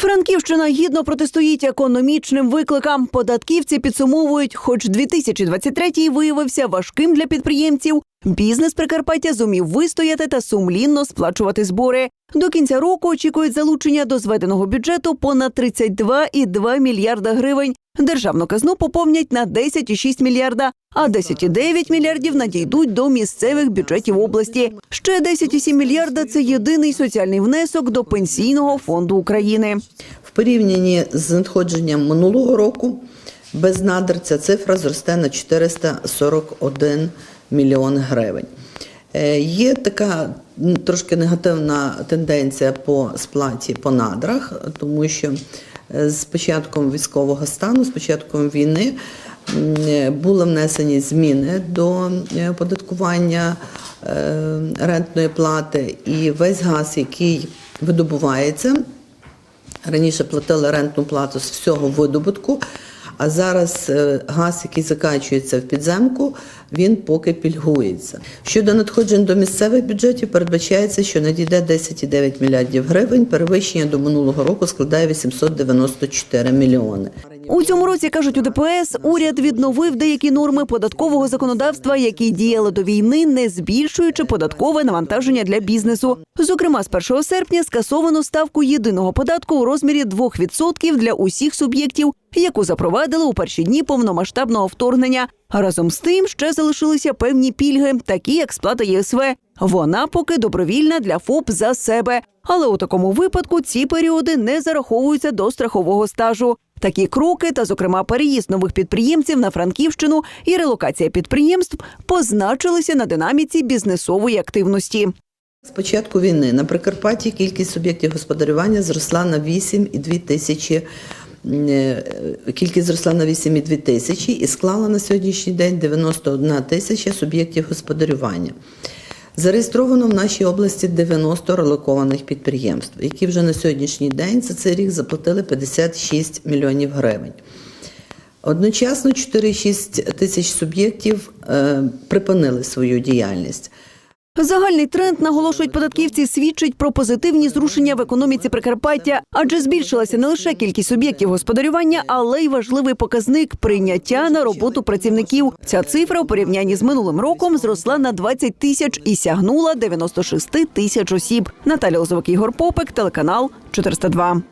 Франківщина гідно протистоїть економічним викликам. Податківці підсумовують, хоч 2023 виявився важким для підприємців. Бізнес Прикарпаття зумів вистояти та сумлінно сплачувати збори. До кінця року очікують залучення до зведеного бюджету понад 32,2 мільярда гривень. Державну казну поповнять на 10,6 мільярда, а 10,9 мільярдів надійдуть до місцевих бюджетів області. Ще 10,7 мільярда – це єдиний соціальний внесок до пенсійного фонду України. В порівнянні з надходженням минулого року без надр ця цифра зросте на 441 мільйон гривень. Е, Є така трошки негативна тенденція по сплаті по надрах, тому що з початком військового стану, з початком війни е, були внесені зміни до податкування оподаткування е, рентної плати, і весь газ, який видобувається, Раніше платили рентну плату з всього видобутку, а зараз е, газ, який закачується в підземку, він поки пільгується. Щодо надходжень до місцевих бюджетів, передбачається, що надійде 10,9 мільярдів гривень. Перевищення до минулого року складає 894 мільйони. У цьому році кажуть у ДПС, уряд відновив деякі норми податкового законодавства, які діяли до війни, не збільшуючи податкове навантаження для бізнесу. Зокрема, з 1 серпня скасовано ставку єдиного податку у розмірі 2% для усіх суб'єктів, яку запровадили у перші дні повномасштабного вторгнення. Разом з тим ще залишилися певні пільги, такі як сплата ЄСВ. Вона поки добровільна для ФОП за себе. Але у такому випадку ці періоди не зараховуються до страхового стажу. Такі кроки, та, зокрема, переїзд нових підприємців на Франківщину і релокація підприємств позначилися на динаміці бізнесової активності. З початку війни на Прикарпатті кількість суб'єктів господарювання зросла на 8,2 тисячі. е, Кількість зросла на 8,2 тисячі і склала на сьогоднішній день 91 тисяча суб'єктів господарювання. Зареєстровано в нашій області 90 релокованих підприємств, які вже на сьогоднішній день за цей рік заплатили 56 мільйонів гривень. Одночасно 4,6 тисяч суб'єктів е, припинили свою діяльність. Загальний тренд, наголошують податківці, свідчить про позитивні зрушення в економіці Прикарпаття, адже збільшилася не лише кількість суб'єктів господарювання, але й важливий показник прийняття на роботу працівників. Ця цифра у порівнянні з минулим роком зросла на 20 тисяч і сягнула 96 тисяч осіб. Наталя Лозовик, Ігор Попик, телеканал 402.